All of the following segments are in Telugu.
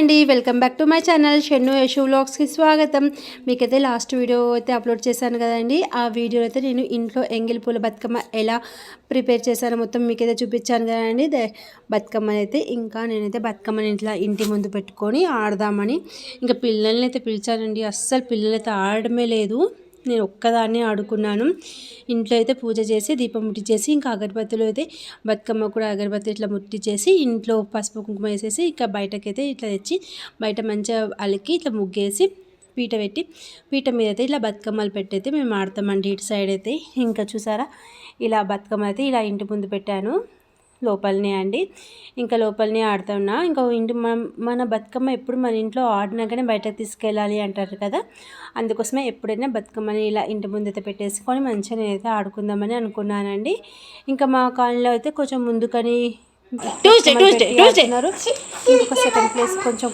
అండి. Welcome back to my channel Shennu Yashu వ్లాగ్స్కి స్వాగతం. మీకైతే లాస్ట్ వీడియో అయితే అప్లోడ్ చేశాను కదండి. ఆ వీడియో అయితే నేను ఇంట్లో ఎంగిల్ పూల బతుకమ్మ ఎలా ప్రిపేర్ చేశానో మొత్తం మీకైతే చూపించాను కదండి. దే- బతుకమ్మని అయితే ఇంకా నేనైతే బతుకమ్మని ఇంట్లో ఇంటి ముందు పెట్టుకొని ఆడదామని. ఇంకా పిల్లల్ని అయితే పిలిచానండి. అస్సలు పిల్లలైతే ఆడమే ఆడడమే లేదు. నేను ఒక్కదాన్నే ఆడుకున్నాను. ఇంట్లో అయితే పూజ చేసి దీపం ముట్టించేసి ఇంకా అగరబత్తులు అయితే బతుకమ్మ కూడా అగరబత్తి ఇట్లా ముట్టించేసి ఇంట్లో పసుపు కుంకుమ వేసేసి ఇంకా బయటకైతే ఇట్లా తెచ్చి బయట మంచిగా అలికి ఇట్లా ముగ్గేసి పీట పెట్టి పీట మీద అయితే ఇలా బతుకమ్మలు పెట్టయితే మేము ఆడతామండి. ఇటు సైడ్ అయితే ఇంకా చూసారా? ఇలా బతుకమ్మ అయితే ఇలా ఇంటి ముందు పెట్టాను. లోపలనే అండి. ఇంకా లోపలనే ఆడుతున్నా. ఇంకా ఇంటి మన మన బతుకమ్మ ఎప్పుడు మన ఇంట్లో ఆడినాకనే బయటకు తీసుకెళ్ళాలి అంటారు కదా. అందుకోసమే ఎప్పుడైనా బతుకమ్మని ఇలా ఇంటి ముందైతే పెట్టేసుకొని మంచిగా నేనైతే ఆడుకుందామని అనుకున్నానండి. ఇంకా మా కాలనీలో అయితే కొంచెం ముందుకని Tuesday, Tuesday. ఆడుతున్నారు. ఇంకొక సెకండ్ ప్లేస్ కొంచెం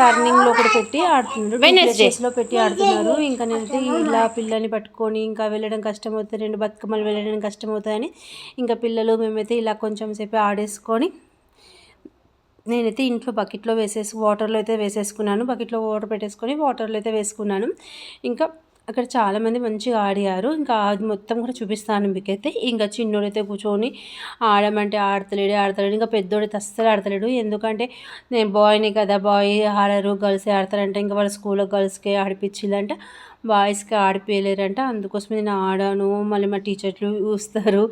టర్నింగ్లో కూడా పెట్టి ఆడుతున్నారు. Wednesday. ప్లేసెస్లో పెట్టి ఆడుతున్నారు. ఇంకా నేనైతే ఇలా పిల్లల్ని పట్టుకొని ఇంకా వెళ్ళడం కష్టం అవుతుంది రెండు బతుకమ్మలు వెళ్ళడం కష్టం అవుతుందని ఇంకా పిల్లలు మేమైతే ఇలా కొంచెం సేపు ఆడేసుకొని నేనైతే ఇంట్లో బకెట్లో వేసేసి వాటర్లో అయితే వేసేసుకున్నాను. బకెట్లో వాటర్ పెట్టేసుకొని వాటర్లో అయితే వేసుకున్నాను. ఇంకా అక్కడ చాలామంది మంచిగా ఆడారు. ఇంకా అది మొత్తం కూడా చూపిస్తాను మీకైతే. ఇంకా చిన్నోడైతే కూర్చొని ఆడమంటే ఆడతలేడు ఆడతలేడు. ఇంకా పెద్దోడైతే అస్సలు ఆడతలేడు. ఎందుకంటే నేను బాయ్ని కదా బాయ్ ఆడరు గర్ల్సే ఆడతారంటే ఇంకా వాళ్ళ స్కూల్లో గర్ల్స్కే ఆడిపించిందంట బాయ్స్కి ఆడిపోయలేరంట. అందుకోసమే నేను ఆడాను. మళ్ళీ మా టీచర్లు చూస్తారు.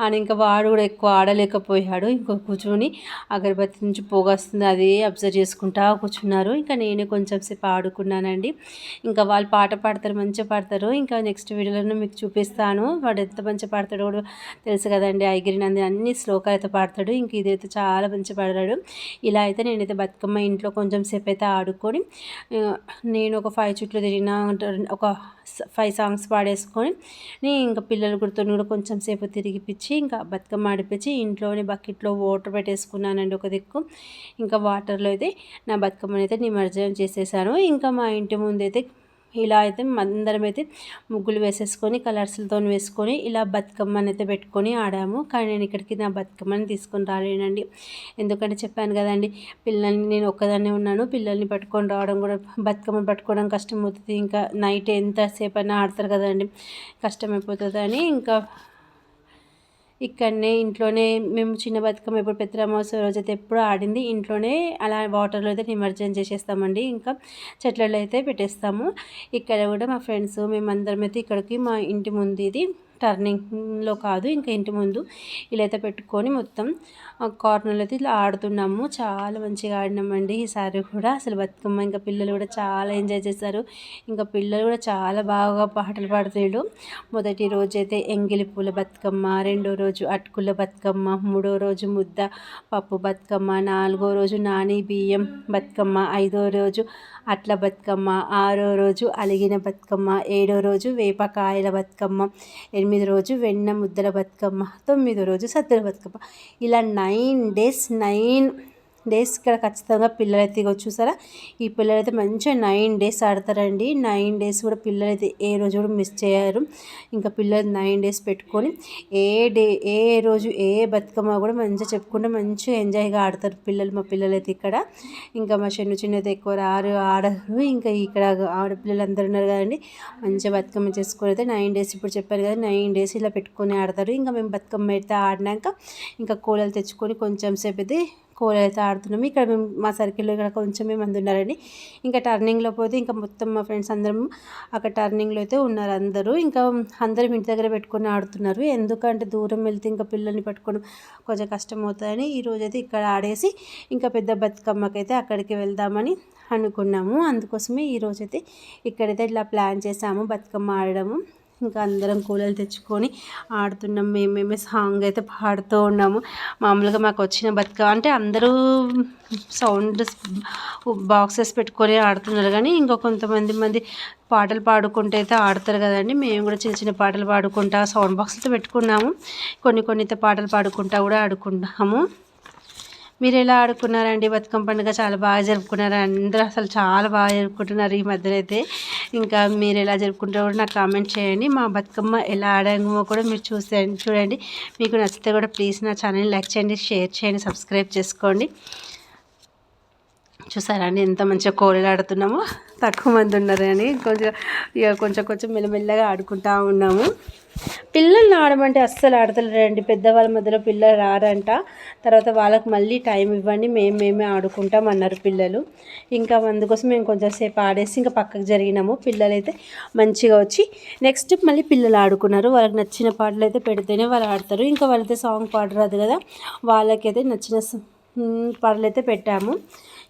అని ఇంకా వాడు కూడా ఎక్కువ ఆడలేకపోయాడు. ఇంకా కూర్చొని అగరబత్తి నుంచి పొగ వస్తుంది అది అబ్జర్వ్ చేసుకుంటా కూర్చున్నారు. ఇంకా నేనే కొంచెం సేపు ఆడుకున్నానండి. ఇంకా వాళ్ళు పాట పాడతారు మంచిగా పాడతారు. ఇంకా నెక్స్ట్ వీడియోలో మీకు చూపిస్తాను. వాడు ఎంత మంచిగా పాడతాడో కూడా తెలుసు కదండి. ఐగిరి నంది అన్ని శ్లోకాలు అయితే పాడతాడు. ఇంక ఇదైతే చాలా మంచిగా పాడాడు ఇలా అయితే నేనైతే బతుకమ్మ ఇంట్లో కొంచెం సేపు అయితే ఆడుకొని నేను ఒక ఫైవ్ చుట్లు తిరిగిన ఒక ఫైవ్ సాంగ్స్ పాడేసుకొని నేను ఇంకా పిల్లలు గుర్తుని కూడా కొంచెం సేపు తిరిగిపించి ఇంకా బతుకమ్మ ఆడిపించి ఇంట్లోనే బకెట్లో వాటర్ పెట్టేసుకున్నానండి ఒక దిక్కు. ఇంకా వాటర్లో అయితే నా బతుకమ్మని అయితే నిమజ్జనం చేసేసాను. ఇంకా మా ఇంటి ముందు అయితే ఇలా అయితే అందరం అయితే ముగ్గులు వేసేసుకొని కలర్స్లతో వేసుకొని ఇలా బతుకమ్మని అయితే పెట్టుకొని ఆడాము. కానీ నేను ఇక్కడికి నా బతుకమ్మని తీసుకొని రాలేనండి. ఎందుకంటే చెప్పాను కదండి పిల్లల్ని నేను ఒక్కదాన్నే ఉన్నాను. పిల్లల్ని పట్టుకొని రావడం కూడా బతుకమ్మ పట్టుకోవడం కష్టం అవుతుంది ఇంకా నైట్ ఎంతసేపు అయినా ఆడతారు కదండి కష్టమైపోతుంది అని ఇంకా ఇక్కడనే ఇంట్లోనే మేము చిన్న బతుకమ్మ ఎప్పుడు పెద్దరామోత్సవం రోజైతే ఎప్పుడు ఆడింది. ఇంట్లోనే అలా వాటర్లో అయితే నిమజ్జనం చేసేస్తామండి. ఇంకా చెట్లలో అయితే పెట్టేస్తాము. ఇక్కడ కూడా మా ఫ్రెండ్స్ మేమందరం అయితే ఇక్కడికి మా ఇంటి ముందు ఇది టర్నింగ్లో కాదు ఇంకా ఇంటి ముందు ఇలా అయితే పెట్టుకొని మొత్తం కార్నర్లో అయితే ఇలా ఆడుతున్నాము. చాలా మంచిగా ఆడినామండి. ఈసారి కూడా అసలు బతుకమ్మ ఇంకా పిల్లలు కూడా చాలా ఎంజాయ్ చేశారు. ఇంకా పిల్లలు కూడా చాలా బాగా పాటలు పాడుతాడు. మొదటి రోజు అయితే ఎంగిలి పూల బతుకమ్మ రెండో రోజు అటుకుల బతుకమ్మ మూడో రోజు ముద్ద పప్పు బతుకమ్మ నాలుగో రోజు నాని బియ్యం బతుకమ్మ ఐదో రోజు అట్ల బతుకమ్మ ఆరో రోజు అలిగిన బతుకమ్మ ఏడో రోజు వేపకాయల బతుకమ్మ ఎనిమిది తొమ్మిది రోజు వెన్న ముద్దల బతుకమ్మ తొమ్మిదో రోజు సద్దుల బతుకమ్మ. ఇలా నైన్ డేస్ నైన్ డేస్ ఇక్కడ ఖచ్చితంగా పిల్లలైతే ఇగో చూసారా? ఈ పిల్లలైతే మంచిగా నైన్ డేస్ ఆడతారండి. నైన్ డేస్ కూడా పిల్లలైతే ఏ రోజు కూడా మిస్ చేయరు. ఇంకా పిల్లలు నైన్ డేస్ పెట్టుకొని ఏ డే ఏ రోజు ఏ బతుకమ్మ కూడా మంచిగా చెప్పుకుంటే మంచిగా ఎంజాయ్గా ఆడతారు పిల్లలు మా పిల్లలైతే ఇక్కడ. ఇంకా మా చిన్న చిన్న ఎక్కువ ఆరు ఆడరు. ఇంకా ఇక్కడ ఆడపిల్లలు అందరూ ఉన్నారు కదండి. మంచిగా బతుకమ్మ చేసుకొని అయితే నైన్ డేస్ ఇప్పుడు చెప్పారు కదా నైన్ డేస్ ఇలా పెట్టుకొని ఆడతారు. ఇంకా మేము బతుకమ్మ అయితే ఆడినాక ఇంకా కోలలు తెచ్చుకొని కొంచెం సేపు అయితే కోలలు అయితే ఆడుతున్నాము. ఇక్కడ మేము మా సర్కిల్లో ఇక్కడ కొంచెమే మంది ఉన్నారండి. ఇంకా టర్నింగ్లో పోతే ఇంకా మొత్తం మా ఫ్రెండ్స్ అందరం అక్కడ టర్నింగ్లో అయితే ఉన్నారు అందరూ. ఇంకా అందరం ఇంటి దగ్గర పెట్టుకొని ఆడుతున్నారు. ఎందుకంటే దూరం వెళ్తే ఇంకా పిల్లల్ని పట్టుకోవడం కొంచెం కష్టం అవుతుందని ఈరోజు అయితే ఇక్కడ ఆడేసి ఇంకా పెద్ద బతుకమ్మకైతే అక్కడికి వెళ్దామని అనుకున్నాము. అందుకోసమే ఈరోజైతే ఇక్కడైతే ఇట్లా ప్లాన్ చేసాము బతుకమ్మ ఆడడము. ఇంకా అందరం కూలలు తెచ్చుకొని ఆడుతున్నాం. మేమేమే సాంగ్ అయితే పాడుతూ ఉన్నాము. మామూలుగా మాకు వచ్చిన బతుక అంటే అందరూ సౌండ్ బాక్సెస్ పెట్టుకొని ఆడుతున్నారు కానీ ఇంకా కొంతమంది మంది పాటలు పాడుకుంటే అయితే ఆడతారు కదండి. మేము కూడా చిన్న చిన్న పాటలు పాడుకుంటా సౌండ్ బాక్స్తో పెట్టుకున్నాము. కొన్ని కొన్ని అయితే పాటలు పాడుకుంటా కూడా ఆడుకున్నాము మీరు ఎలా ఆడుకున్నారండి? బతుకమ్మ పండుగ చాలా బాగా జరుపుకున్నారు? అందరూ అసలు చాలా బాగా జరుపుకుంటున్నారు ఈ మధ్యన అయితే. ఇంకా మీరు ఎలా జరుపుకుంటారో కూడా నాకు కామెంట్ చేయండి. మా బతుకమ్మ ఎలా ఆడామో కూడా మీరు చూసే చూడండి. మీకు నచ్చితే కూడా ప్లీజ్ నా ఛానల్ని లైక్ చేయండి షేర్ చేయండి సబ్స్క్రైబ్ చేసుకోండి. చూసారా అండి? ఎంత మంచిగా కోళ్ళు ఆడుతున్నామో. తక్కువ మంది ఉన్నారు అని కొంచెం ఇక కొంచెం కొంచెం మెల్లమెల్లగా ఆడుకుంటా ఉన్నాము. పిల్లల్ని ఆడమంటే అస్సలు ఆడతలేరండి. పెద్దవాళ్ళ మధ్యలో పిల్లలు రారంట. తర్వాత వాళ్ళకి మళ్ళీ టైం ఇవ్వండి. మేము మేమే ఆడుకుంటాం అన్నారు పిల్లలు. ఇంకా అందుకోసం మేము కొంచెం సేపు ఆడేసి ఇంకా పక్కకు జరిగినాము. పిల్లలు అయితే మంచిగా వచ్చి నెక్స్ట్ మళ్ళీ పిల్లలు ఆడుకున్నారు. వాళ్ళకి నచ్చిన పాటలు అయితే పెడితేనే వాళ్ళు ఆడతారు. ఇంకా వాళ్ళైతే సాంగ్ పాడరాదు కదా. వాళ్ళకైతే నచ్చిన పాటలు అయితే పెట్టాము.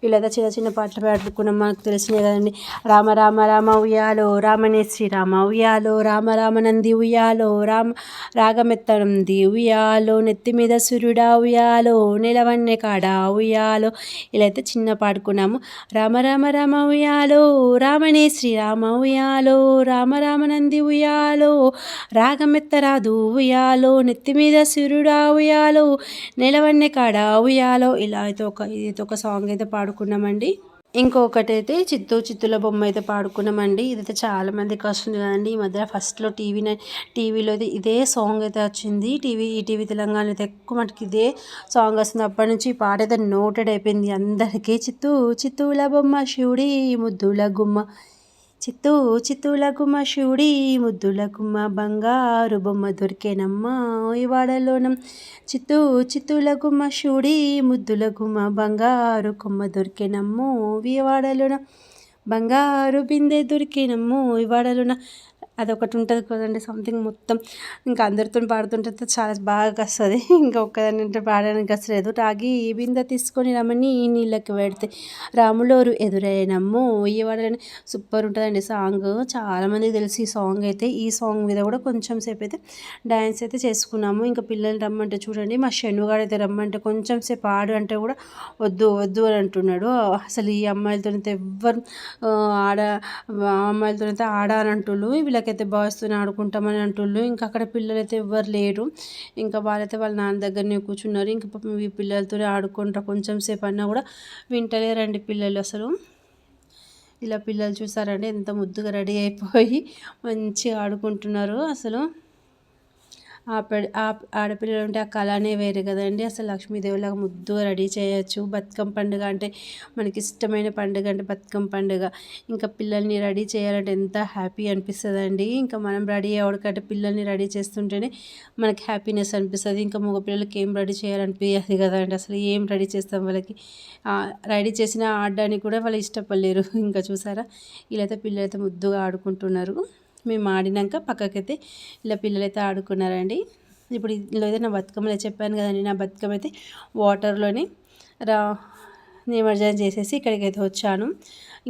వీళ్ళైతే చిన్న చిన్న పాటలు పాడుకున్నాం. మనకు తెలిసినాయి కదండి. రామ రామ రామ ఉయ్యాలో రామనే శ్రీరామ ఉయ్యాలో రామ రామనంది ఉయ్యాలో రామ రాగమెత్తనంది ఉయ్యాలో నెత్తి మీద సూర్యుడా ఉయ్యాలో నిలవన్నే కాడ ఉయ్యాలో. ఇలా అయితే చిన్న పాడుకున్నాము రామ రామ రామ ఉయ్యాలో రామనే శ్రీరామ ఉయ్యాలో రామ రామనంది ఉయ్యాలో రాగమెత్తరాదు ఉయ్యాలో నెత్తి మీద సూర్యుడా ఉయ్యాలో నిలవన్నే కాడ ఉయ్యాలో. ఇలా అయితే ఒక ఇదైతే ఒక సాంగ్ అయితే పాడుకున్నామండి. ఇంకొకటి అయితే చిత్తూ చిత్తుల బొమ్మ అయితే పాడుకున్నామండి. ఇదైతే చాలా మందికి వస్తుంది కదండి. ఈ మధ్య ఫస్ట్లో టీవీ టీవీలో ఇదే సాంగ్ అయితే వచ్చింది. టీవీ ఈ టీవీ తెలంగాణ అయితే ఎక్కువ మటుకు ఇదే సాంగ్ వస్తుంది. అప్పటి నుంచి ఈ పాట అయితే నోటెడ్ అయిపోయింది. అందరికీ చిత్తూ చిత్తూల బొమ్మ శివుడి ముద్దుల గుమ్మ. చిత్తూ చిత్తూల గుమ్మ శివుడి ముద్దుల గుమ్మ బంగారు బొమ్మ దొరికేనమ్మా ఇవాడలోనం. చిత్తూ చిత్తూల గుమ్మ శివుడి ముద్దుల గుమ్మ బంగారు కొమ్మ దొరికేనమ్మో ఈ బంగారు బిందె దొరికేనమ్మో ఈ అదొకటి ఉంటుంది కదండి సంథింగ్ మొత్తం. ఇంకా అందరితో పాడుతుంటే చాలా బాగా వస్తుంది ఇంకా ఒక్కదాని అంటే పాడడానికి వస్తలేదు రాగి బిందె తీసుకొని రమణి నీళ్ళకి పెడితే రాములోరు ఎదురైనమ్మో ఈ వాడలని సూపర్ ఉంటుందండి సాంగ్ చాలామందికి తెలిసి ఈ సాంగ్ అయితే. ఈ సాంగ్ మీద కూడా కొంచెం సేపు అయితే డ్యాన్స్ అయితే చేసుకున్నాము. ఇంకా పిల్లలు రమ్మంటే చూడండి మా శనుగాడు అయితే రమ్మంటే కొంచెం సేపు ఆడు అంటే కూడా వద్దు వద్దు అని అంటున్నాడు. అసలు ఈ అమ్మాయిలతో అయితే ఎవ్వరు ఆడ అమ్మాయిలతో అయితే ఆడ అని అయితే వీళ్ళకైతే బాయ్స్తో ఆడుకుంటామని అంటుళ్ళు ఇంకా అక్కడ పిల్లలు అయితే ఎవ్వరు లేరు. ఇంకా వాళ్ళైతే వాళ్ళ నాన్న దగ్గరనే కూర్చున్నారు. ఇంకా పాపం ఈ పిల్లలతోనే ఆడుకుంటారు. కొంచెం సేపు అన్నా కూడా వింటలేరండి పిల్లలు అసలు. ఇలా పిల్లలు చూసారంటే ఎంత ముద్దుగా రెడీ అయిపోయి మంచిగా ఆడుకుంటున్నారు అసలు. ఆడపిల్లలు ఉంటే ఆ కళనే వేరే కదండి. అసలు లక్ష్మీదేవిలాగా ముద్దుగా రెడీ చేయొచ్చు. బతుకమ్మ పండుగ అంటే మనకి ఇష్టమైన పండుగ అంటే బతుకమ్మ పండుగ. ఇంకా పిల్లల్ని రెడీ చేయాలంటే ఎంత హ్యాపీ అనిపిస్తుంది ఇంకా మనం రెడీ అవడకంటే పిల్లల్ని రెడీ చేస్తుంటేనే మనకి హ్యాపీనెస్ అనిపిస్తుంది. ఇంకా మగ పిల్లలకి ఏం రెడీ చేయాలనిపించదు కదండి. అసలు ఏం రెడీ చేస్తాం వాళ్ళకి? రెడీ చేసిన ఆడడానికి కూడా వాళ్ళు ఇష్టపడలేరు. ఇంకా చూసారా? ఇలా అయితే పిల్లలైతే ముద్దుగా ఆడుకుంటున్నారు. మేము ఆడినాక పక్కకైతే ఇలా పిల్లలైతే ఆడుకున్నారండి. ఇప్పుడు ఇందులో అయితే నా బతుకమ్మలో చెప్పాను కదండి నా బతుకమ్మ అయితే వాటర్లోనే రా నిమజ్జనం చేసేసి ఇక్కడికి అయితే వచ్చాను.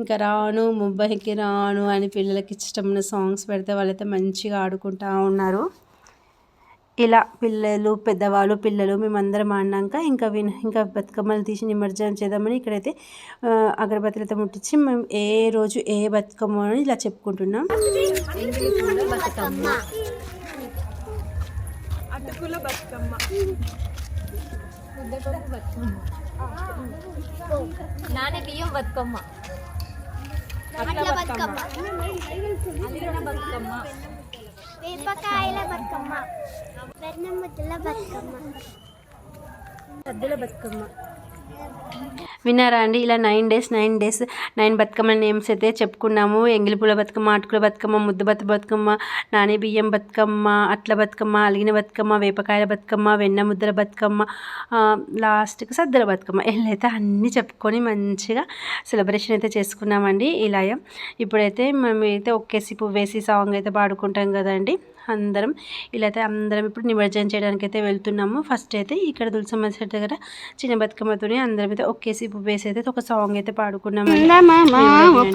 ఇంకా రాను ముంబైకి రాను అని పిల్లలకి ఇష్టమైన సాంగ్స్ పెడితే వాళ్ళైతే మంచిగా ఆడుకుంటూ ఉన్నారు. ఇలా పిల్లలు పెద్దవాళ్ళు పిల్లలు మేమందరం ఆడినాక ఇంకా విన ఇంకా బతుకమ్మలు తీసి నిమజ్జనం చేద్దామని ఇక్కడైతే ఆ, అగరబత్తులు అయితే ముట్టించి మేము ఏ రోజు ఏ బతుకమ్మ అని ఇలా చెప్పుకుంటున్నాం. నానే బియ్యం బతుకమ్మ. అట్ల బతుకమ్మ. బతుకమ్మ. వేపకాయల బతుకమ్మ. వెన్న ముద్దల బతుకమ్మ. సద్దుల బతుకమ్మ. విన్నారా అండి? ఇలా nine days nine days nine Bathukamma names అయితే చెప్పుకున్నాము ఎంగిలిపూల బతుకమ్మ అటుకుల బతుకమ్మ ముద్దు బతు బతుకమ్మ నాని బియ్యం బతుకమ్మ అట్ల బతుకమ్మ అలిగిన బతుకమ్మ వేపకాయల బతుకమ్మ వెన్న ముద్దల బతుకమ్మ లాస్ట్కి సద్దల బతుకమ్మ. ఇలా అన్నీ చెప్పుకొని మంచిగా సెలబ్రేషన్ అయితే చేసుకున్నామండి ఇలా ఇప్పుడైతే మేము అయితే ఒక్కేసి పువ్వు వేసి సాంగ్ అయితే పాడుకుంటాం కదండి. అందరం ఇలా అయితే అందరం ఇప్పుడు నిమజ్జనం చేయడానికి అయితే వెళ్తున్నాము. ఫస్ట్ అయితే ఇక్కడ తులసమ్మ చెట్టు దగ్గర చిన్న బతుకమ్మతోని అందరం అయితే ఒకేసి పువ్వు వేసి అయితే ఒక సాంగ్ అయితే పాడుకున్నాము. ఒక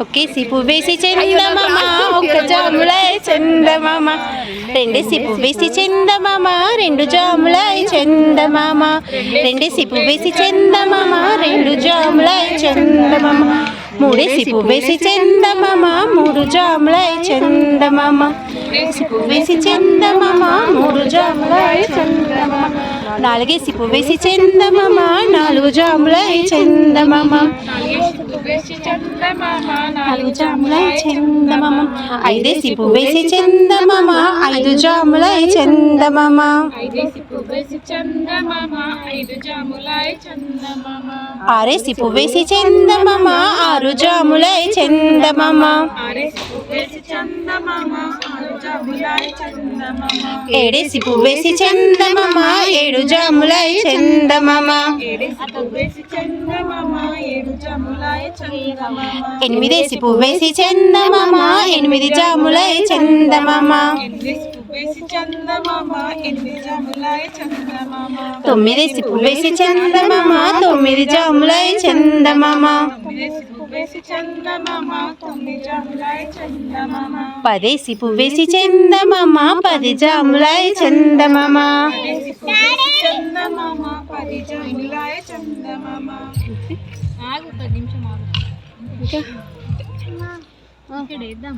ఒకేసి పువ్వు వేసి చందమామ ఒక జాములాయ్ చందమామ రెండేసి పువ్వు వేసి చందమామ రెండు జాములాయ్ చందమామ రెండేసి పువ్వు వేసి చందమామ రెండు జాములాయ్ చందమామ మూడేసి పువ్వేసి చందమామ మూడు జాములై చందమామ మూడేసి పువ్వేసి చందమామ మూడు జాములై చందమామ నాలుగేసి పువ్వు వేసి చందమామ నాలుగు జాములాయ్ చందమామ నాలుగు జాములై చందమామ. ఐదేసి పువ్వేసి చందమామ. ఐదు జాములై చందమామ. ఆరేసి పువ్వేసి చందమామ. ఆరు జాములై చందమామ. ఏడేసి పువ్వేసి చందమామ. ఏడు జాములై చందమామ. ఎనిమిదేసి పువ్వేసి చందమామ ఎనిమిది జాములై చందమామ. తొమ్మిదేసి పువ్వేసి చందమామ తొమ్మిది జాములై చందమామ. పదేసి పువ్వేసి చందమామ పది జాములై చందమామ. ఆగు ఒక నిమిషం ఆగు. ఇంకా? ఇక్కడ వేద్దాం.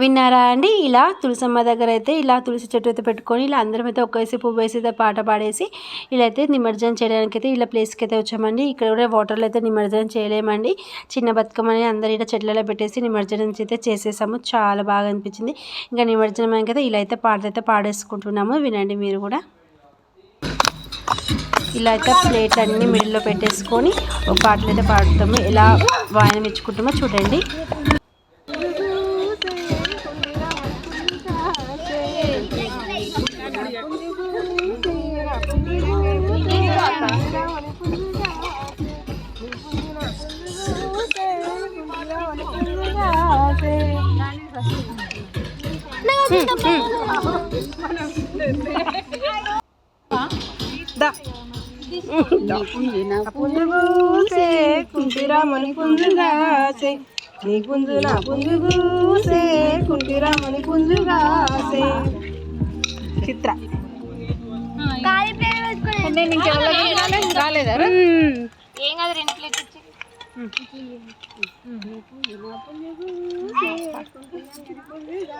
విన్నారా అండి? ఇలా తులసమ్మ దగ్గర అయితే ఇలా తులసి చెట్టు అయితే పెట్టుకొని ఇలా అందరం అయితే ఒకేసి పువ్వు వేసి అయితే పాట పాడేసి ఇలా అయితే నిమజ్జనం చేయడానికి అయితే ఇలా ప్లేస్కి అయితే వచ్చామండి. ఇక్కడ కూడా వాటర్లో అయితే నిమజ్జనం చేయలేమండి. చిన్న బతుకమ్మని అందరు ఇలా చెట్లలో పెట్టేసి నిమజ్జనం అయితే చేసేసాము. చాలా బాగా అనిపించింది. ఇంకా నిమజ్జనం అయితే ఇలా అయితే పాట అయితే పాడేసుకుంటున్నాము. వినండి మీరు కూడా. ఇలా అయితే ప్లేట్లు అన్ని మిడిల్లో పెట్టేసుకొని ఒక పాటలు అయితే పాడుతాము. ఎలా వాయనం ఇచ్చుకుంటామో చూడండి. పుంజుగూసే కుంటిరామని పుంజుగాసే. నీ పుంజు నా పుంజుగూసే కుంటిరామని పుంజుగాసే. చిత్ర. ఏం కాదు రెండు ప్లేట్ ఇచ్చి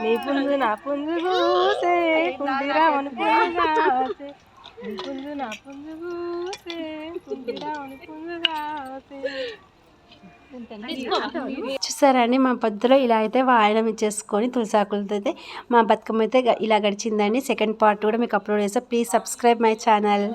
నీ పుంజు నా పుంజుగూసే కుంటిరామని పుంజుగాసే. పుంజు చూసారండి మా పద్ధతిలో ఇలా అయితే వాయనం ఇచ్చేసుకొని తులసాకులతో అయితే మా బతుకమ్మ అయితే ఇలా గడిచిందండి. సెకండ్ పార్ట్ కూడా మీకు అప్లోడ్ చేస్తా. Please subscribe my channel.